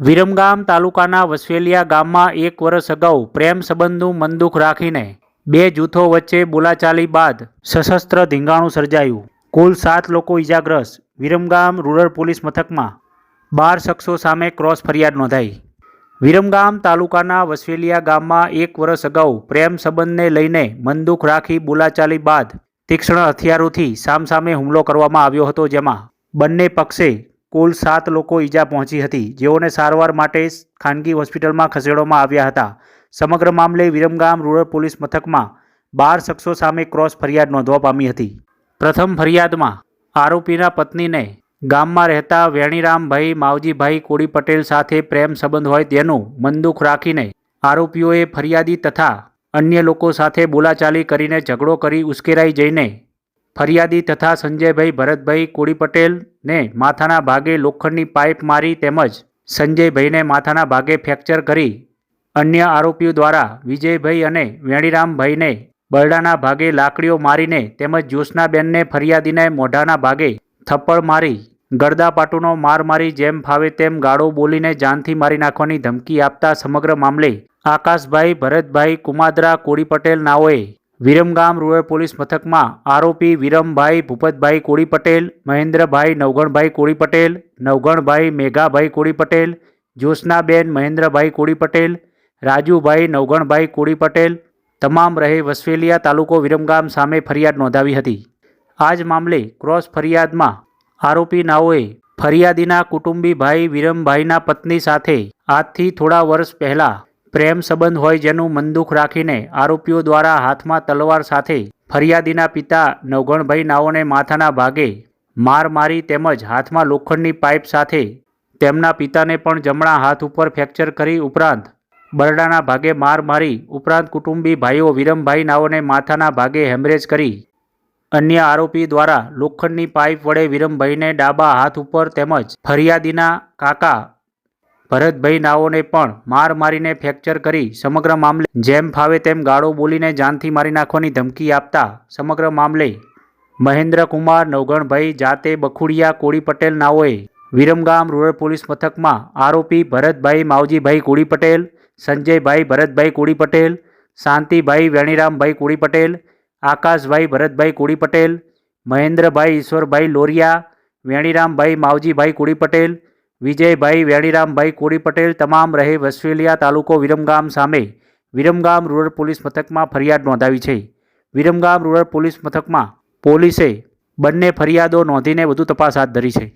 વિરમગામ તાલુકાના વસવેલિયા ગામમાં એક વર્ષ અગાઉ પ્રેમ સંબંધનું મનદુખ રાખીને બે જૂથો વચ્ચે બોલાચાલી બાદ સશસ્ત્ર ધીંગાણું સર્જાયું. કુલ સાત લોકો ઇજાગ્રસ્ત વિરમગામ રૂરલ પોલીસ મથકમાં બાર શખ્સો સામે ક્રોસ ફરિયાદ નોંધાઈ. વિરમગામ તાલુકાના વસવેલિયા ગામમાં એક વર્ષ અગાઉ પ્રેમ સંબંધને લઈને મનદુખ રાખી બોલાચાલી બાદ તીક્ષ્ણ હથિયારોથી સામસામે હુમલો કરવામાં આવ્યો હતો, જેમાં બંને પક્ષે કુલ સાત લોકો ઈજા પહોંચી હતી. જેઓને સારવાર માટે ખાનગી હોસ્પિટલમાં ખસેડવામાં આવ્યા હતા. સમગ્ર મામલે વિરમગામ રૂરલ પોલીસ મથકમાં બાર શખ્સો સામે ક્રોસ ફરિયાદ નોંધવા પામી હતી. પ્રથમ ફરિયાદમાં આરોપીના પત્નીને ગામમાં રહેતા વેણીરામભાઈ, માવજીભાઈ કોડી પટેલ સાથે પ્રેમ સંબંધ હોય તેનું મનદુખ રાખીને આરોપીઓએ ફરિયાદી તથા અન્ય લોકો સાથે બોલાચાલી કરીને ઝઘડો કરી ઉશ્કેરાઈ જઈને ફરિયાદી તથા સંજયભાઈ ભરતભાઈ કોળી પટેલને માથાના ભાગે લોખંડની પાઇપ મારી તેમજ સંજયભાઈને માથાના ભાગે ફ્રેક્ચર કરી અન્ય આરોપીઓ દ્વારા વિજયભાઈ અને વેણીરામભાઈને બરડાના ભાગે લાકડીઓ મારીને તેમજ જ્યોત્સનાબેનને ફરિયાદીને મોઢાના ભાગે થપ્પડ મારી ગરદાપાટુનો માર મારી જેમ ફાવે તેમ ગાળો બોલીને જાનથી મારી નાખવાની ધમકી આપતા સમગ્ર મામલે આકાશભાઈ ભરતભાઈ કુમાદરા કોળી પટેલ નાઓએ વિરમગામ રૂરલ પોલીસ મથકમાં આરોપી વિરમભાઈ ભૂપતભાઈ કોળી પટેલ મહેન્દ્રભાઈ નવગણભાઈ કોળી પટેલ નવગણભાઈ મેઘાભાઈ કોળી પટેલ જ્યોત્સનાબેન મહેન્દ્રભાઈ કોળી પટેલ રાજુભાઈ નવગણભાઈ કોળી પટેલ તમામ રહે વસવેલિયા તાલુકો વિરમગામ સામે ફરિયાદ નોંધાવી હતી. આ જ મામલે ક્રોસ ફરિયાદમાં આરોપી નાઓએ ફરિયાદીના કુટુંબી ભાઈ વિરમભાઈના પત્ની સાથે આજથી થોડા વર્ષ પહેલા પ્રેમ સંબંધ હોય જેનું મનદુખ રાખીને આરોપીઓ દ્વારા હાથમાં તલવાર સાથે ફરિયાદીના પિતા નવઘણભાઈ નાઓને માથાના ભાગે માર મારી તેમજ હાથમાં લોખંડની પાઇપ સાથે તેમના પિતાને પણ જમણા હાથ ઉપર ફ્રેક્ચર કરી ઉપરાંત બરડાના ભાગે માર મારી ઉપરાંત કુટુંબી ભાઈઓ વિરમભાઈ નાઓને માથાના ભાગે હેમરેજ કરી અન્ય આરોપી દ્વારા લોખંડની પાઇપ વડે વિરમભાઈને ડાબા હાથ ઉપર તેમજ ફરિયાદીના કાકા ભરતભાઈ નાઓને પણ માર મારીને ફ્રેક્ચર કરી સમગ્ર મામલે જેમ ફાવે તેમ ગાળો બોલીને જાનથી મારી નાખવાની ધમકી આપતા સમગ્ર મામલે મહેન્દ્રકુમાર નવગણભાઈ જાતે બખુડિયા કોળી પટેલ નાઓએ વિરમગામ રૂરલ પોલીસ મથકમાં આરોપી ભરતભાઈ માવજીભાઈ કોળી પટેલ સંજયભાઈ ભરતભાઈ કોળી પટેલ શાંતિભાઈ વેણીરામભાઈ કોળી પટેલ આકાશભાઈ ભરતભાઈ કોળી પટેલ મહેન્દ્રભાઈ ઈશ્વરભાઈ લોરિયા, વેણીરામભાઈ માવજીભાઈ કોળી પટેલ વિજયભાઈ વેણીરામભાઈ કોળી પટેલ તમામ રહે વસવેલિયા તાલુકો વિરમગામ સામે. વિરમગામ રૂરલ પોલીસ મથકમાં ફરિયાદ નોંધાવી છે. વિરમગામ રૂરલ પોલીસ મથકમાં પોલીસે બંને ફરિયાદો નોંધીને વધુ તપાસ હાથ ધરી છે.